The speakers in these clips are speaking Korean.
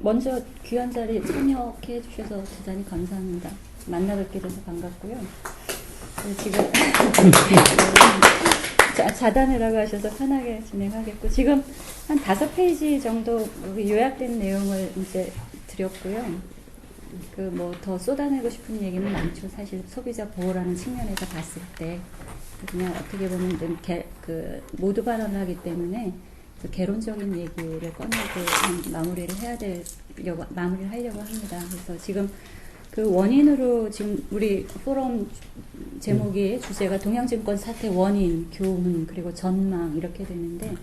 먼저 귀한 자리 참여해 주셔서 대단히 감사합니다. 만나 뵙게 돼서 반갑고요. 네, 지금 자, 자단이라고 하셔서 편하게 진행하겠고 지금 한 다섯 페이지 정도 요약된 내용을 이제 드렸고요. 그 뭐 더 쏟아내고 싶은 얘기는 많죠. 사실 소비자 보호라는 측면에서 봤을 때 그냥 어떻게 보면 좀 개, 그 모두 발언하기 때문에 그 개론적인 얘기를 꺼내고 한 마무리를 해야 되려고 마무리를 하려고 합니다. 그래서 지금 그 원인으로 지금 우리 포럼 제목이 주제가 동양증권 사태 원인, 교훈 그리고 전망 이렇게 되는데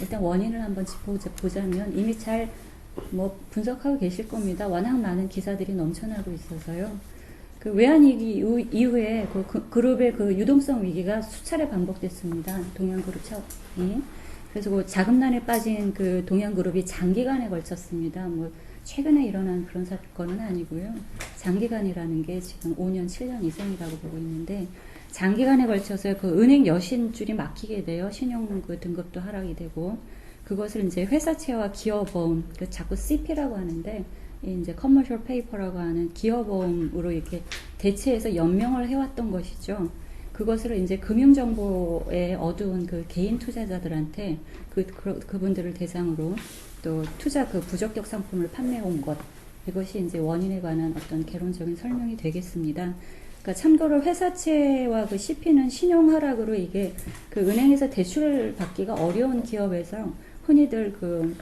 일단 원인을 한번 짚어보자면 이미 잘 뭐 분석하고 계실 겁니다. 워낙 많은 기사들이 넘쳐나고 있어서요. 그 외환 위기 이후에 그 그룹의 그 유동성 위기가 수차례 반복됐습니다. 동양 그룹 차이. 그래서 그 자금난에 빠진 그 동양그룹이 장기간에 걸쳤습니다. 뭐 최근에 일어난 그런 사건은 아니고요. 장기간이라는 게 지금 5년, 7년 이상이라고 보고 있는데 장기간에 걸쳐서 그 은행 여신줄이 막히게 돼요. 신용 그 등급도 하락이 되고 그것을 이제 회사채와 기업보험, 그 자꾸 CP라고 하는데 이제 커머셜 페이퍼라고 하는 기업보험으로 이렇게 대체해서 연명을 해왔던 것이죠. 그것을 이제 금융정보에 어두운 그 개인 투자자들한테 그, 그, 그분들을 대상으로 또 투자 그 부적격 상품을 판매 온 것. 이것이 이제 원인에 관한 어떤 개론적인 설명이 되겠습니다. 그러니까 참고로 회사채와 그 CP는 신용 하락으로 이게 그 은행에서 대출을 받기가 어려운 기업에서 흔히들 그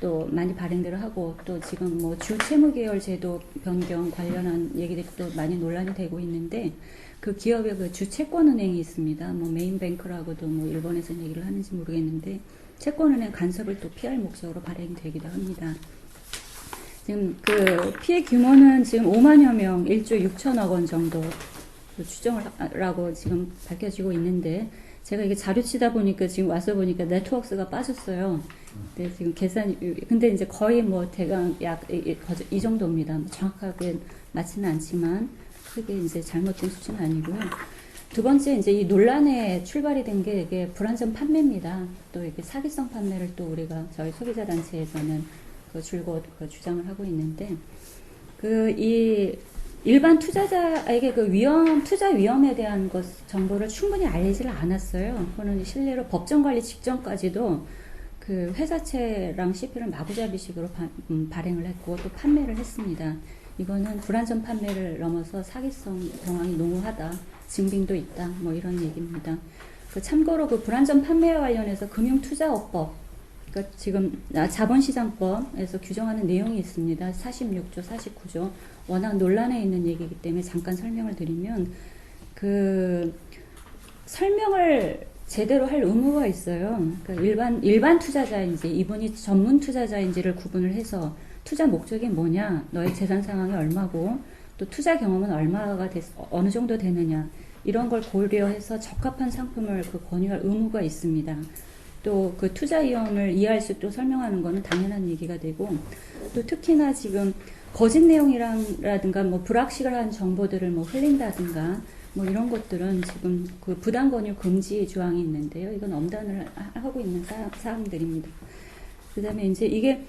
또 많이 발행들을 하고 또 지금 뭐 주 채무 계열 제도 변경 관련한 얘기들이 또 많이 논란이 되고 있는데 그 기업의 그 주 채권은행이 있습니다. 뭐 메인뱅크라고도 뭐 일본에서 얘기를 하는지 모르겠는데 채권은행 간섭을 또 피할 목적으로 발행이 되기도 합니다. 지금 그 피해 규모는 지금 5만여 명, 1조 6천억 원 정도 그 추정을라고 지금 밝혀지고 있는데 제가 이게 자료 치다 보니까 지금 와서 보니까 네트워크가 빠졌어요. 네, 지금 계산이 근데 이제 거의 뭐 대강 약 이 정도입니다. 뭐 정확하게 맞지는 않지만 크게 이제 잘못된 수치는 아니고요. 두 번째 이제 이 논란에 출발이 된 게 이게 불안전 판매입니다. 또 이게 사기성 판매를 또 우리가 저희 소비자 단체에서는 그 줄곧 그 주장을 하고 있는데 그 이 일반 투자자에게 그 위험 투자 위험에 대한 것 정보를 충분히 알리지를 않았어요. 그거는 실례로 법정 관리 직전까지도 그 회사채랑 CP를 마구잡이식으로 바, 음, 발행을 했고 또 판매를 했습니다. 이거는 불안전 판매를 넘어서 사기성 정황이 농후하다. 증빙도 있다. 뭐 이런 얘기입니다. 그 참고로 그 불안전 판매와 관련해서 금융투자업법, 그러니까 지금 아, 자본시장법에서 규정하는 내용이 있습니다. 46조, 49조. 워낙 논란에 있는 얘기이기 때문에 잠깐 설명을 드리면 그 설명을 제대로 할 의무가 있어요. 그러니까 일반 일반 투자자인지 이분이 전문 투자자인지를 구분을 해서 투자 목적이 뭐냐, 너의 재산 상황이 얼마고 또 투자 경험은 얼마가 됐, 어느 정도 되느냐 이런 걸 고려해서 적합한 상품을 그 권유할 의무가 있습니다. 또 그 투자 위험을 이해할 수 있도록 설명하는 것은 당연한 얘기가 되고 또 특히나 지금 거짓 내용이라든가 뭐 불확실한 정보들을 뭐 흘린다든가 뭐 이런 것들은 지금 그 부당 권유 금지 조항이 있는데요. 이건 엄단을 하고 있는 사항들입니다. 그 다음에 이제 이게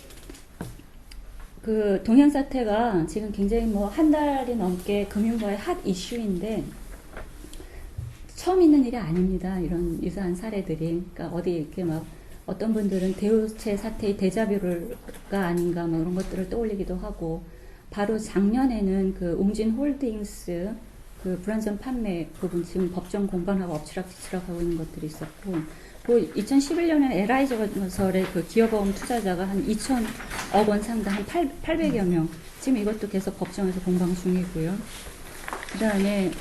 그 동양 사태가 지금 굉장히 뭐 한 달이 넘게 금융부의 핫 이슈인데 처음 있는 일이 아닙니다. 이런 유사한 사례들이. 그러니까 어디 이렇게 막 어떤 분들은 대우체 사태의 대자뷰가 아닌가 뭐 이런 것들을 떠올리기도 하고 바로 작년에는 그 웅진 홀딩스 그 불안전 판매 부분 지금 법정 공방하고 엎치락뒤치락 하고 있는 것들이 있었고 그 2011년에 에라이저설의 그 기업보험 투자자가 한 2천억 원 상당 한 8, 800여 명 지금 이것도 계속 법정에서 공방 중이고요. 그 다음에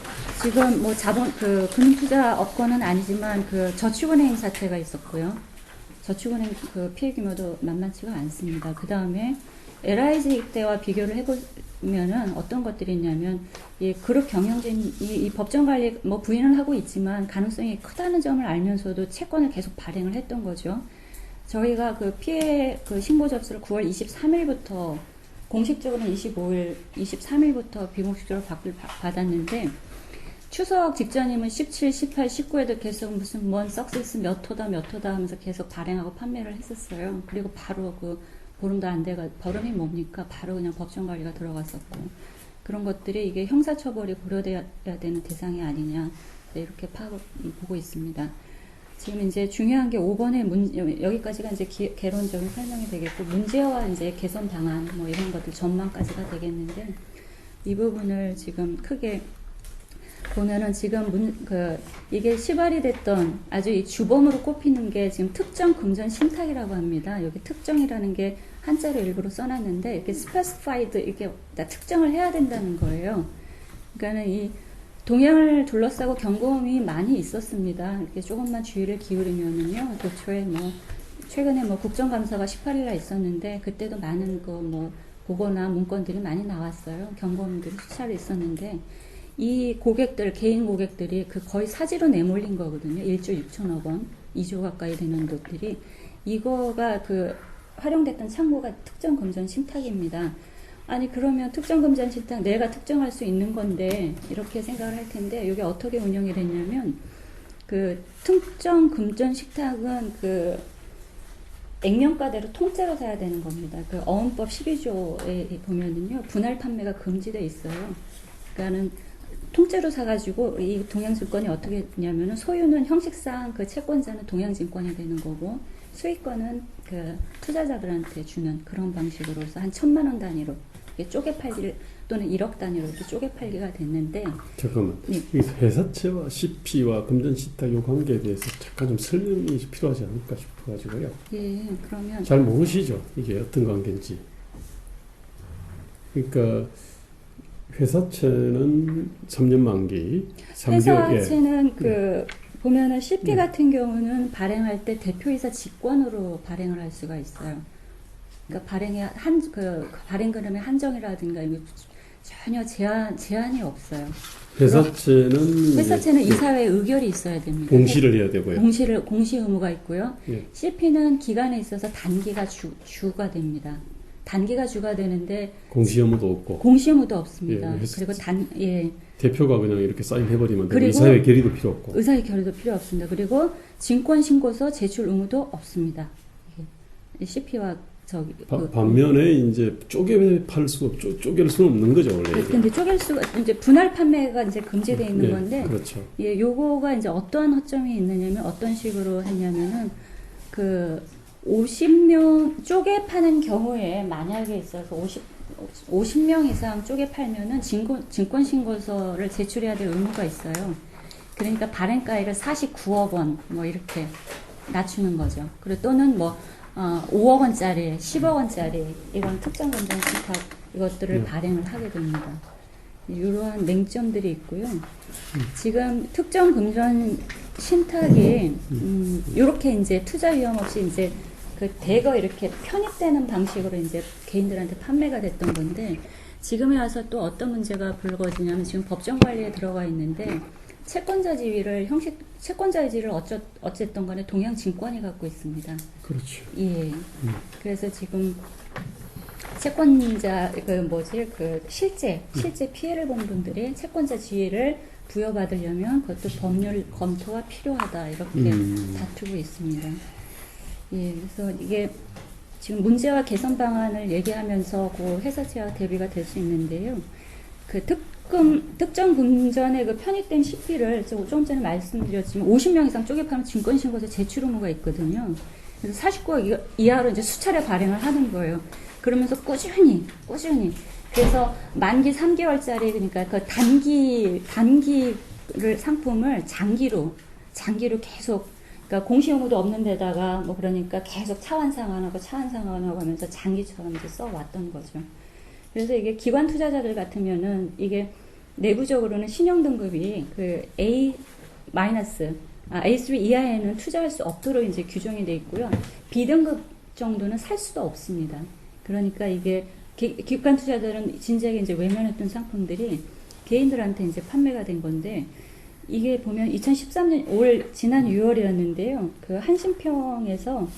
지금 뭐 자본 그 금융투자 업권은 아니지만 그 저축은행 사태가 있었고요. 저축은행 그 피해 규모도 만만치가 않습니다. 그 다음에 LIG 때와 비교를 해보면은 어떤 것들이 있냐면 이 그룹 경영진이 이 법정 관리 뭐 부인을 하고 있지만 가능성이 크다는 점을 알면서도 채권을 계속 발행을 했던 거죠. 저희가 그 피해 그 신고 접수를 9월 23일부터 공식적으로는 25일, 23일부터 비공식적으로 받았는데 추석 직전이면 17, 18, 19에도 계속 무슨 뭔 석세스 몇 호다 몇 호다 하면서 계속 발행하고 판매를 했었어요. 그리고 바로 그 보름도 안 돼가 보름이 뭡니까? 바로 그냥 법정 관리가 들어갔었고 그런 것들이 이게 형사처벌이 고려돼야 되는 대상이 아니냐 네, 이렇게 파 보고 있습니다. 지금 이제 중요한 게 5번의 문, 여기까지가 이제 기, 개론적인 설명이 되겠고, 문제와 이제 개선 방안, 뭐 이런 것들 전망까지가 되겠는데, 이 부분을 지금 크게 보면은 지금 문, 그, 이게 시발이 됐던 아주 이 주범으로 꼽히는 게 지금 특정 금전 신탁이라고 합니다. 여기 특정이라는 게 한자로 일부러 써놨는데, 이렇게 specified, 이렇게 다 특정을 해야 된다는 거예요. 그러니까는 이 동양을 둘러싸고 경고음이 많이 있었습니다. 이렇게 조금만 주의를 기울이면은요, 도초에 뭐, 최근에 뭐 국정감사가 18일날 있었는데, 그때도 많은 그 뭐, 보고나 문건들이 많이 나왔어요. 경고음들이 수차례 있었는데, 이 고객들, 개인 고객들이 그 거의 사지로 내몰린 거거든요. 1조 6천억 원, 2조 가까이 되는 것들이. 이거가 그 활용됐던 창고가 특정 금전 신탁입니다. 아니 그러면 특정 금전 신탁 내가 특정할 수 있는 건데 이렇게 생각을 할 텐데 이게 어떻게 운영이 됐냐면 그 특정 금전 식탁은 그 액면가대로 통째로 사야 되는 겁니다. 그 어음법 12조에 보면은요 분할 판매가 금지돼 있어요. 그러니까는 통째로 사가지고 이 동양증권이 어떻게 되냐면은 소유는 형식상 그 채권자는 동양증권이 되는 거고 수익권은 그 투자자들한테 주는 그런 방식으로서 한 천만 원 단위로 이게 쪼개 팔기 또는 1억 단위로 이렇게 쪼개 팔기가 됐는데 잠깐만. 네. 이 회사채와 CP와 금전신탁 요 관계에 대해서 잠깐 좀 설명이 필요하지 않을까 싶어가지고요. 예 그러면 잘 모르시죠? 이게 어떤 관계인지. 그러니까 회사채는 3년 만기, 3개월 예. 회사채는 그 보면은 CP 네. 같은 경우는 발행할 때 대표이사 직권으로 발행을 할 수가 있어요. 그러니까 발행의 한 그 발행 그림의 한정이라든가 전혀 제한 제한이 없어요. 회사채는 회사채는 이제 이사회 의결이 있어야 됩니다. 공시를 해야 되고요. 공시를 공시 의무가 있고요. 예. CP는 기간에 있어서 단기가 주 주가 됩니다. 단기가 주가 되는데 공시 의무도 없고 공시 의무도 없습니다. 예, 그리고 단 예. 대표가 그냥 이렇게 사인해버리면 되고 이사회 결의도 필요 없고 의사의 결의도 필요 없습니다. 그리고 증권 신고서 제출 의무도 없습니다. CP와 저기 바- 그- 반면에 이제 쪼개 팔 수, 없- 쪼, 쪼갤 수는 없는 거죠 원래. 그- 이게. 근데 쪼갤 수가 이제 분할 판매가 이제 금지돼 있는 예, 건데 그렇죠. 예, 요거가 이제 어떠한 허점이 있느냐면 어떤 식으로 했냐면은 그 50명 쪼개 파는 경우에 만약에 있어서 50 50명 이상 쪼개 팔면은 증권 증권 신고서를 제출해야 될 의무가 있어요. 그러니까 발행가액을 49억 원 뭐 이렇게 낮추는 거죠. 그리고 또는 뭐 어, 5억 원짜리, 10억 원짜리 이런 특정 금전 신탁 이것들을 음. 발행을 하게 됩니다. 이러한 맹점들이 있고요. 지금 특정 금전 신탁이 음, 이렇게 이제 투자 위험 없이 이제 그 대거 이렇게 편입되는 방식으로 이제 개인들한테 판매가 됐던 건데 지금에 와서 또 어떤 문제가 불거지냐면 지금 법정 관리에 들어가 있는데 채권자 지위를 형식 채권자 지위를 어쩌 어쨌든 간에 동양 증권이 갖고 있습니다. 그렇죠. 예. 그래서 지금 채권자 그 뭐지 그 실제 실제 피해를 본 분들이 채권자 지위를 부여받으려면 그것도 법률 검토가 필요하다 이렇게 음. 다투고 있습니다. 예, 그래서 이게 지금 문제와 개선 방안을 얘기하면서 그 회사채와 대비가 될 수 있는데요. 그 특금 특정 금전의 그 편입된 CP를 조금 전에 말씀드렸지만 50명 이상 쪼개파면 증권신고서 제출 의무가 있거든요. 그래서 49억 이하로 이제 수차례 발행을 하는 거예요. 그러면서 꾸준히 꾸준히 그래서 만기 3개월짜리 그러니까 그 단기 단기를 상품을 장기로 장기로 계속 그러니까 공시 의무도 없는 데다가 뭐 그러니까 계속 차환 상환하고 차환 상환하고 하면서 장기처럼 이제 써 왔던 거죠. 그래서 이게 기관 투자자들 같으면은 이게 내부적으로는 신용 등급이 그 A 마이너스 아, A3 이하에는 투자할 수 없도록 이제 규정이 돼 있고요. B 등급 정도는 살 수도 없습니다. 그러니까 이게 기, 기관 투자자들은 진작에 이제 외면했던 상품들이 개인들한테 이제 판매가 된 건데 이게 보면 2013년 올 지난 6월이었는데요. 그 한신평에서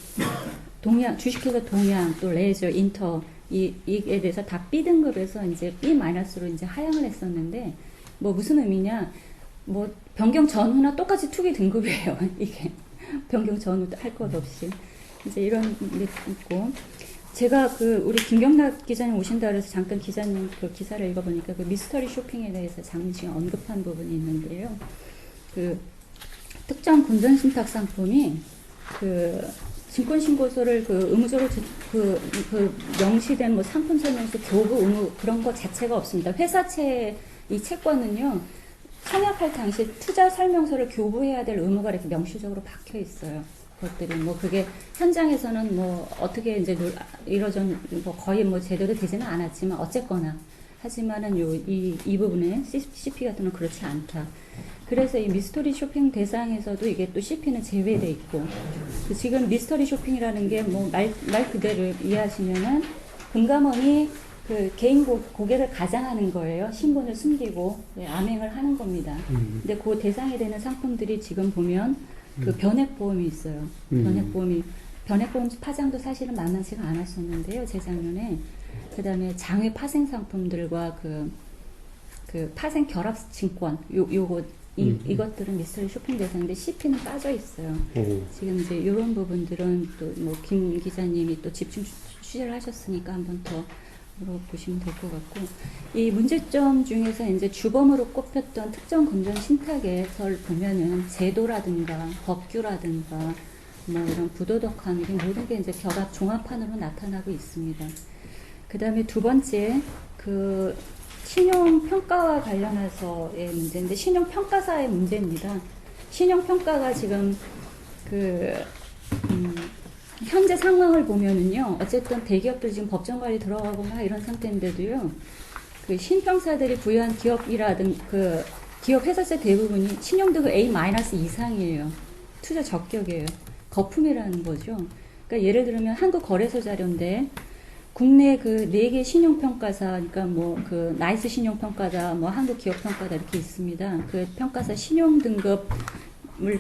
동양 주식회사 동양 또 레저 인터 이 이에 대해서 다 B 등급에서 이제 B 마이너스로 이제 하향을 했었는데 뭐 무슨 의미냐? 뭐 변경 전후나 똑같이 투기 등급이에요. 이게 변경 전후 할 것 없이 이제 이런 게 있고 제가 그 우리 김경락 기자님 오신다 그래서 잠깐 기자님 그 기사를 읽어보니까 그 미스터리 쇼핑에 대해서 잠시 언급한 부분이 있는데요. 그 특정 금전 신탁 상품이 그 증권 신고서를 그 의무적으로 제- 그, 그 명시된 뭐 상품 설명서 교부 의무 그런 것 자체가 없습니다. 회사채 이 채권은요 청약할 당시 투자 설명서를 교부해야 될 의무가 이렇게 명시적으로 박혀 있어요. 그것들이 뭐 그게 현장에서는 뭐 어떻게 이제 놀- 이러전 뭐 거의 뭐 제대로 되지는 않았지만 어쨌거나 하지만은 요이 이 부분에 CP 같은 건 그렇지 않다. 그래서 이 미스터리 쇼핑 대상에서도 이게 또 CP는 제외돼 있고 그 지금 미스터리 쇼핑이라는 게뭐말말 그대로 이해하시면은 금감원이 그 개인 고, 고객을 가장하는 거예요. 신분을 숨기고 네, 암행을 하는 겁니다. 음. 근데 그 대상이 되는 상품들이 지금 보면 그 변액보험이 있어요. 음. 변액보험이 변액보험 파장도 사실은 만만치가 않았었는데요. 재작년에 그다음에 장외 파생 상품들과 그, 그 파생 결합 증권 요 요거 이, 음. 이것들은 미스터리 쇼핑 대상인데 CP는 빠져 있어요. 오. 지금 이제 이런 부분들은 또 뭐 김 기자님이 또 집중 취- 취재를 하셨으니까 한번 더 물어보시면 될 것 같고 이 문제점 중에서 이제 주범으로 꼽혔던 특정 금전 신탁에서 보면은 제도라든가 법규라든가 뭐 이런 부도덕한 이 모든 게 이제 결합 종합판으로 나타나고 있습니다. 그 다음에 두 번째 그 신용 평가와 관련해서의 문제인데 신용 평가사의 문제입니다. 신용 평가가 지금 그 음, 현재 상황을 보면은요, 어쨌든 대기업들 지금 법정 관리 들어가고 막 이런 상태인데도요, 그 신평사들이 부여한 기업이라든 그 기업 회사세 대부분이 신용등급 A 마이너스 이상이에요. 투자 적격이에요. 거품이라는 거죠. 그러니까 예를 들면 한국 거래소 자료인데 국내 그 네 개 신용평가사, 그러니까 뭐 그 나이스 신용평가자, 뭐 한국 기업평가자 이렇게 있습니다. 그 평가사 신용등급을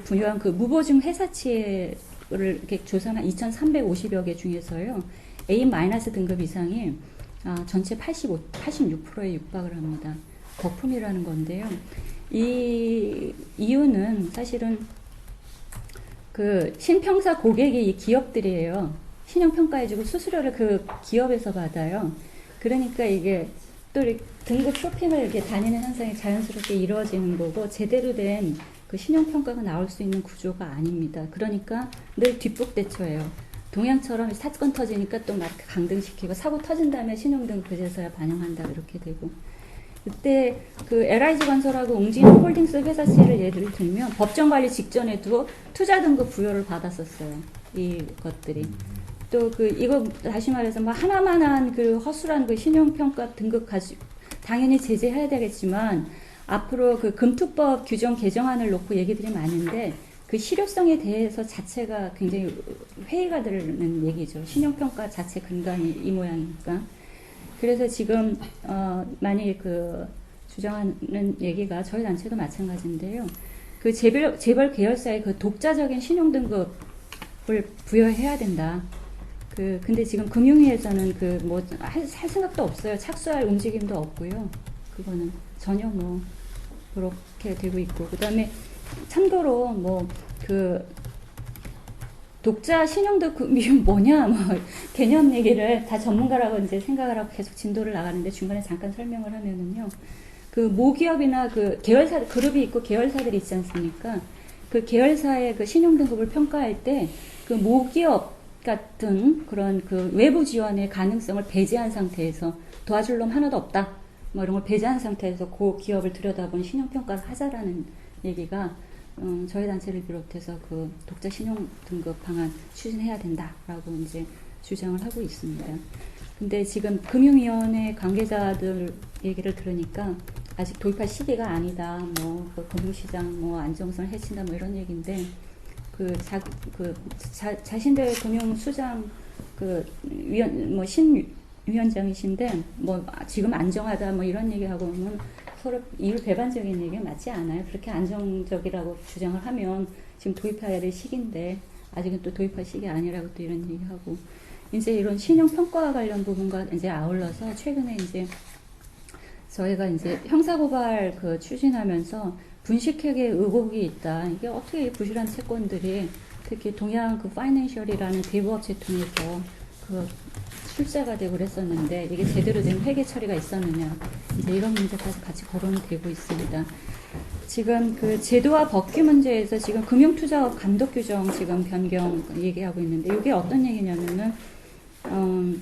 부여한 그 무보증 회사채 를 이렇게 조사한 2,350여 개 중에서요. A 등급 이상이 아, 전체 85, 86%에 육박을 합니다. 거품이라는 건데요. 이 이유는 사실은 그 신평사 고객이 이 기업들이에요. 신용평가해주고 수수료를 그 기업에서 받아요. 그러니까 이게 또 등급 쇼핑을 이렇게 다니는 현상이 자연스럽게 이루어지는 거고 제대로 된 그 신용평가가 나올 수 있는 구조가 아닙니다. 그러니까 늘 뒷북대처예요. 동양처럼 사건 터지니까 또 막 강등시키고 사고 터진 다음에 신용등 그제서야 반영한다 이렇게 되고 그때 그 LIG 건설하고 웅진 홀딩스 회사채를 예를 들면 법정 관리 직전에도 투자 등급 부여를 받았었어요. 이것들이. 또 그 이거 다시 말해서 뭐 하나만한 그 허술한 그 신용 평가 등급 가지 당연히 제재해야 되겠지만 앞으로 그 금투법 규정 개정안을 놓고 얘기들이 많은데 그 실효성에 대해서 자체가 굉장히 회의가 되는 얘기죠. 신용 평가 자체 근간이 이 모양이니까. 그래서 지금 어 많이 그 주장하는 얘기가 저희 단체도 마찬가지인데요. 그 재벌 재벌 계열사의 그 독자적인 신용 등급을 부여해야 된다. 그 근데 지금 금융위에서는 그 뭐 할 생각도 없어요. 착수할 움직임도 없고요. 그거는 전혀 뭐 그렇게 되고 있고 그다음에 참고로 뭐 그 독자 신용등급이 뭐냐 뭐 개념 얘기를 다 전문가라고 이제 생각을 하고 계속 진도를 나가는데 중간에 잠깐 설명을 하면은요. 그 모기업이나 그 계열사 그룹이 있고 계열사들이 있지 않습니까? 그 계열사의 그 신용 등급을 평가할 때 그 모기업 같은 그런 그 외부 지원의 가능성을 배제한 상태에서 도와줄 놈 하나도 없다. 뭐 이런 걸 배제한 상태에서 그 기업을 들여다본 신용 평가를 하자라는 얘기가 음, 저희 단체를 비롯해서 그 독자 신용 등급 방안 추진해야 된다라고 이제 주장을 하고 있습니다. 근데 지금 금융위원회 관계자들 얘기를 들으니까 아직 도입할 시기가 아니다. 뭐, 그 금융시장 뭐 안정성을 해친다 뭐 이런 얘기인데 그 자, 그 자, 자신들 금융 수장 그 위원, 뭐신 위원장이신데 뭐 지금 안정하다 뭐 이런 얘기하고 는 서로 이율 배반적인 얘기가 맞지 않아요. 그렇게 안정적이라고 주장을 하면 지금 도입해야 될 시기인데 아직은 또 도입할 시기 아니라고 또 이런 얘기하고 이제 이런 신용 평가 관련 부분과 이제 아울러서 최근에 이제 저희가 이제 형사고발 그 추진하면서 분식회계 의혹이 있다. 이게 어떻게 이 부실한 채권들이 특히 동양 그 파이낸셜이라는 대부업체 통해서 그그 출자가 되고 그랬었는데 이게 제대로 된 회계 처리가 있었느냐 이제 이런 문제까지 같이 거론이 되고 있습니다. 지금 그 제도와 법규 문제에서 지금 금융투자업 감독 규정 지금 변경 얘기하고 있는데 이게 어떤 얘기냐면은 어,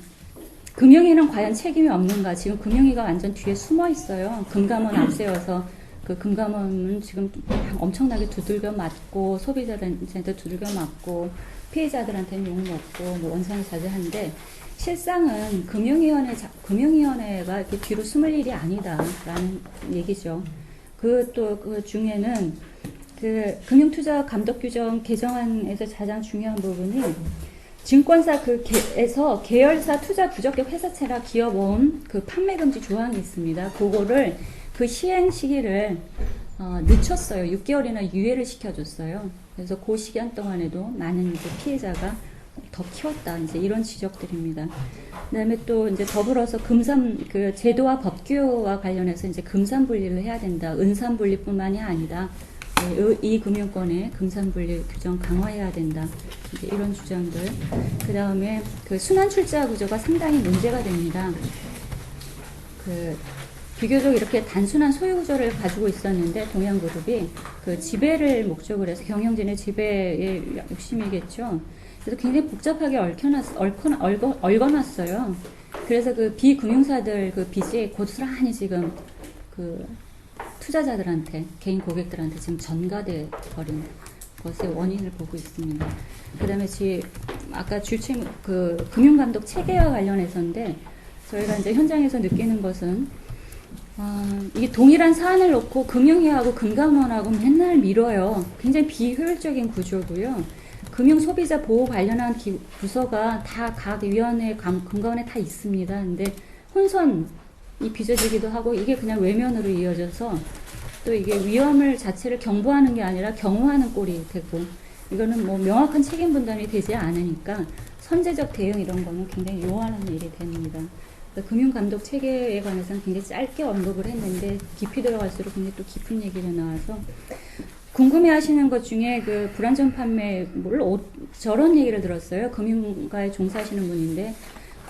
금융위는 과연 책임이 없는가? 지금 금융위가 완전 뒤에 숨어 있어요. 금감원 앞세워서 그 금감원은 지금 엄청나게 두들겨 맞고 소비자들한테 두들겨 맞고 피해자들한테는 욕 먹고 뭐 원성이 자제한데 실상은 금융위원회 자- 금융위원회가 이렇게 뒤로 숨을 일이 아니다라는 얘기죠. 그또그 중에는 그 금융투자 감독 규정 개정안에서 가장 중요한 부분이 증권사 그 개에서 계열사 투자 부적격 회사채나 기업원 그 판매 금지 조항이 있습니다. 그거를 그 시행 시기를 어, 늦췄어요. 6개월이나 유예를 시켜줬어요. 그래서 그 시간 동안에도 많은 이제 피해자가 더 키웠다. 이제 이런 지적들입니다. 그다음에 또 이제 더불어서 금산 그 제도와 법규와 관련해서 이제 금산 분리를 해야 된다. 은산 분리뿐만이 아니다. 네, 이- 이 금융권의 금산 분리 규정 강화해야 된다. 이런 주장들. 그 다음에 그 순환 출자 구조가 상당히 문제가 됩니다. 그 비교적 이렇게 단순한 소유 구조를 가지고 있었는데 동양그룹이 그 지배를 목적으로 해서 경영진의 지배에 욕심이겠죠. 그래서 굉장히 복잡하게 얽혀놨, 얽혀, 얽어, 얽어놨어요. 그래서 그 비금융사들 그 빚이 고스란히 지금 그 투자자들한테 개인 고객들한테 지금 전가돼 버린 것의 원인을 보고 있습니다. 그다음에 지 아까 주침 그 금융감독 체계와 관련해서인데 저희가 이제 현장에서 느끼는 것은 아, 이게 동일한 사안을 놓고 금융위하고 금감원하고 맨날 미뤄요. 굉장히 비효율적인 구조고요. 금융 소비자 보호 관련한 기- 부서가 다 각 위원회, 감- 금감원에 다 있습니다. 근데 혼선이 빚어지기도 하고 이게 그냥 외면으로 이어져서 또 이게 위험을 자체를 경보하는 게 아니라 경호하는 꼴이 되고 이거는 뭐 명확한 책임 분담이 되지 않으니까 선제적 대응 이런 거는 굉장히 요원하는 일이 됩니다. 그래서 금융감독 체계에 관해서는 굉장히 짧게 언급을 했는데 깊이 들어갈수록 굉장히 또 깊은 얘기가 나와서 궁금해 하시는 것 중에 그 불안전 판매를 어- 저런 얘기를 들었어요. 금융가에 종사하시는 분인데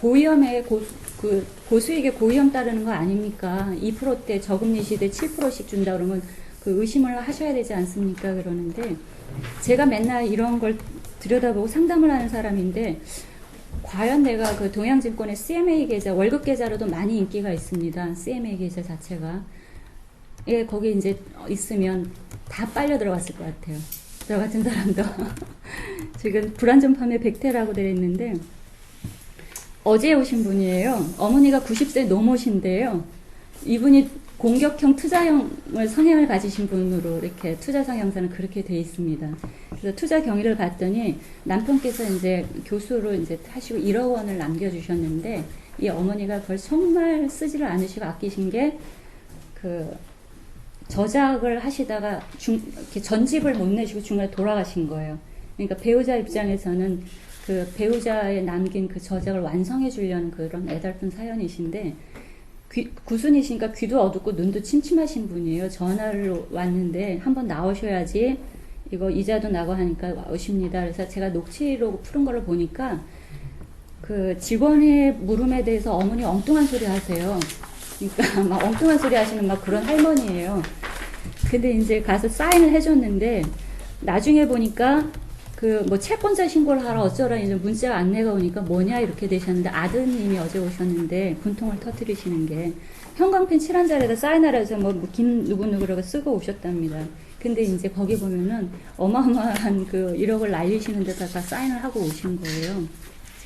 고위험에 고, 그 고수익에 고위험 따르는 거 아닙니까? 2%대 저금리 시대 7%씩 준다 그러면 그 의심을 하셔야 되지 않습니까? 그러는데 제가 맨날 이런 걸 들여다보고 상담을 하는 사람인데 과연 내가 그 동양증권의 CMA 계좌 월급 계좌로도 많이 인기가 있습니다. CMA 계좌 자체가 예 거기 이제 있으면 다 빨려 들어갔을 것 같아요. 저 같은 사람도 지금 불안전 판매 백태라고 되어 있는데 어제 오신 분이에요. 어머니가 90세 넘으신데요. 이분이 공격형 투자형을 성향을 가지신 분으로 이렇게 투자 성향서는 그렇게 돼 있습니다. 그래서 투자 경위를 봤더니 남편께서 이제 교수로 이제 하시고 1억 원을 남겨주셨는데 이 어머니가 그걸 정말 쓰지를 않으시고 아끼신 게 그 저작을 하시다가 중, 전집을 못 내시고 중간에 돌아가신 거예요. 그러니까 배우자 입장에서는 그 배우자의 남긴 그 저작을 완성해 주려는 그런 애달픈 사연이신데 귀, 구순이시니까 귀도 어둡고 눈도 침침하신 분이에요. 전화를 왔는데 한번 나오셔야지 이거 이자도 나고 하니까 오십니다. 그래서 제가 녹취로 푸른 거를 보니까 그 직원의 물음에 대해서 어머니 엉뚱한 소리 하세요. 그러니까 막 엉뚱한 소리 하시는 막 그런 할머니예요. 근데 이제 가서 사인을 해줬는데 나중에 보니까 그 뭐 채권자 신고를 하러 어쩌라 이제 문자 안내가 오니까 뭐냐 이렇게 되셨는데 아드님이 어제 오셨는데 분통을 터뜨리시는 게 형광펜 칠한 자리에다 사인하라 해서 뭐김 누구누구라고 쓰고 오셨답니다. 근데 이제 거기 보면은 어마어마한 그 1억을 날리시는 데다가 사인을 하고 오신 거예요.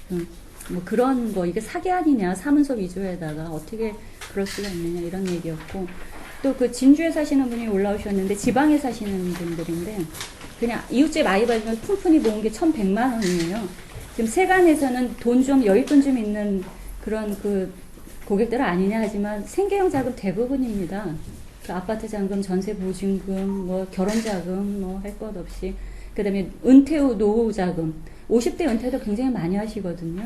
지금 뭐 그런 거 이게 사기 아니냐 사문서 위조에다가 어떻게 그럴 수가 있느냐 이런 얘기였고 또 그 진주에 사시는 분이 올라오셨는데 지방에 사시는 분들인데 그냥 이웃집 아이 받으면 푼푼히 모은 게 1,100만 원이에요. 지금 세간에서는 돈 좀 여윳돈 좀 있는 그런 그 고객들 아니냐 하지만 생계형 자금 대부분입니다. 그 아파트 잔금, 전세 보증금, 뭐 결혼 자금, 뭐 할 것 없이 그다음에 은퇴 후 노후 자금, 50대 은퇴도 굉장히 많이 하시거든요.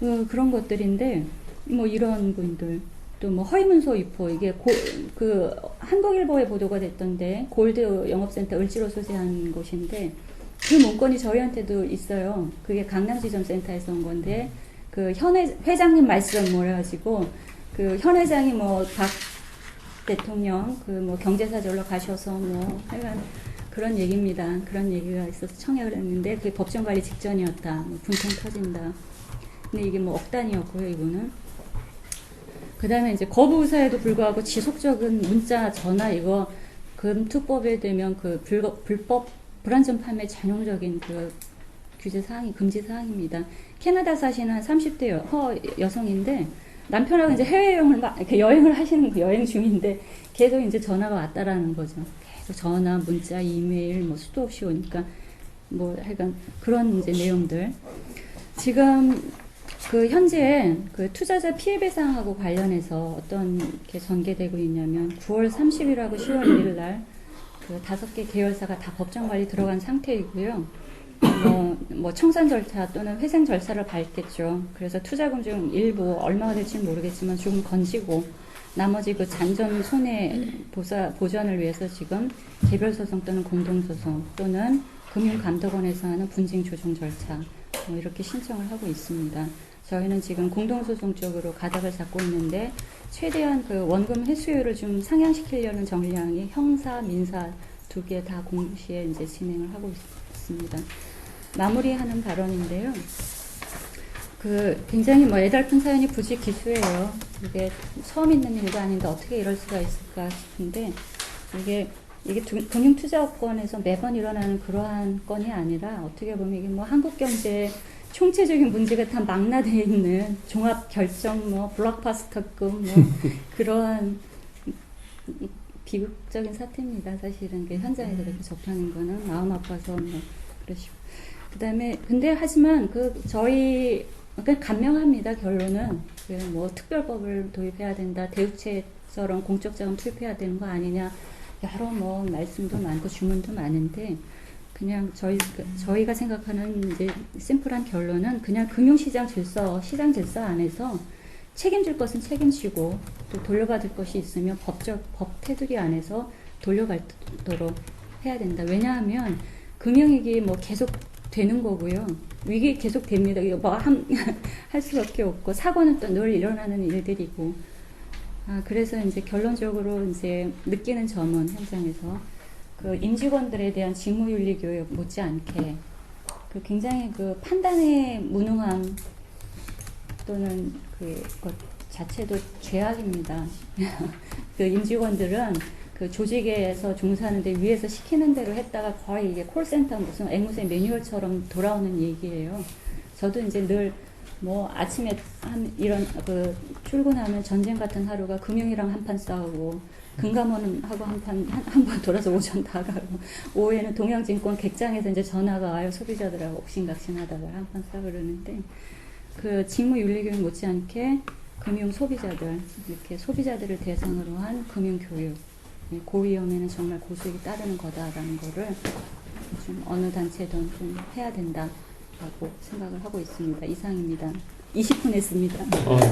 어, 그런 것들인데 뭐 이런 분들 또 뭐 허위문서 유포 이게 고, 그 한국일보에 보도가 됐던데 골드 영업센터 을지로 소재한 곳인데 그 문건이 저희한테도 있어요. 그게 강남지점센터에서 온 건데 그 현회 회장님 말씀 뭐래가지고 그 현 회장이 뭐 박 대통령 그 뭐 경제사절로 가셔서 뭐 하여간 그런 얘기입니다. 그런 얘기가 있어서 청약을 했는데 그게 법정 관리 직전이었다. 뭐 분통 터진다. 근데 이게 뭐 억단이었고요, 이거는. 그 다음에 이제 거부 의사에도 불구하고 지속적인 문자, 전화 이거 금투법에 되면 그 불법, 불법 불안전 판매 전형적인 그 규제 사항이 금지 사항입니다. 캐나다 사시는 한 30대 여, 허 여성인데 남편하고 이제 해외여행을 막 여행을 하시는 그 여행 중인데 계속 이제 전화가 왔다라는 거죠. 계속 전화, 문자, 이메일 뭐 수도 없이 오니까 뭐 하여간 그런 이제 내용들. 지금 그 현재 그 투자자 피해 배상하고 관련해서 어떤 게 전개되고 있냐면 9월 30일하고 10월 1일 날그 다섯 개 계열사가 다 법정 관리 들어간 상태이고요. 뭐, 뭐 청산 절차 또는 회생 절차를 밟겠죠. 그래서 투자금 중 일부 얼마가 될지는 모르겠지만 조금 건지고 나머지 그 잔존 손해 보사 보전을 위해서 지금 개별 소송 또는 공동 소송 또는 금융감독원에서 하는 분쟁 조정 절차 뭐 이렇게 신청을 하고 있습니다. 저희는 지금 공동소송 쪽으로 가닥을 잡고 있는데 최대한 그 원금 회수율을 좀 상향시키려는 전략이 형사, 민사 두 개다 동시에 이제 진행을 하고 있습니다. 마무리하는 발언인데요. 그 굉장히 뭐 애달픈 사연이 부지 기수예요. 이게 처음 있는 일도 아닌데 어떻게 이럴 수가 있을까 싶은데 이게 이게 두- 금융투자업권에서 매번 일어나는 그러한 건이 아니라 어떻게 보면 이게 뭐 한국 경제의 총체적인 문제가 다 망라되어 있는 종합 결정 뭐 블록바스터급 뭐 그러한 비극적인 사태입니다. 사실은 그 현장에서 이렇게 접하는 거는 마음 아파서 뭐 그러시고 그다음에 근데 하지만 그 저희 그러니까 간명합니다. 결론은 그뭐 특별법을 도입해야 된다. 대우체처럼 공적 자금 투입해야 되는 거 아니냐. 여러 뭐 말씀도 많고 주문도 많은데 그냥 저희 저희가 생각하는 이제 심플한 결론은 그냥 금융시장 질서, 시장 질서 안에서 책임질 것은 책임지고 또 돌려받을 것이 있으면 법적 법 테두리 안에서 돌려받도록 해야 된다. 왜냐하면 금융위기 뭐 계속 되는 거고요. 위기 계속 됩니다. 이거 뭐할 수밖에 없고 사고는 또 늘 일어나는 일들이고. 아 그래서 이제 결론적으로 이제 느끼는 점은 현장에서 그 임직원들에 대한 직무윤리 교육 못지않게 그 굉장히 그 판단의 무능함 또는 그것 자체도 죄악입니다. 그 임직원들은 그 조직에서 종사하는데 위에서 시키는 대로 했다가 거의 이게 콜센터 무슨 앵무새 매뉴얼처럼 돌아오는 얘기예요. 저도 이제 늘 뭐 아침에 한 이런 그 출근하면 전쟁 같은 하루가 금융이랑 한판 싸우고 금감원 하고 한판 한번 돌아서 오전 다 가고 오후에는 동양증권 객장에서 이제 전화가 와요 소비자들하고 옥신각신하다가 한 판 싸고 그러는데 그 직무 윤리교육 못지않게 금융 소비자들 이렇게 소비자들을 대상으로 한 금융 교육 예, 고위험에는 정말 고수익이 따르는 거다라는 거를 좀 어느 단체든 좀 해야 된다라고 생각을 하고 있습니다. 이상입니다. 20분 했습니다. 아,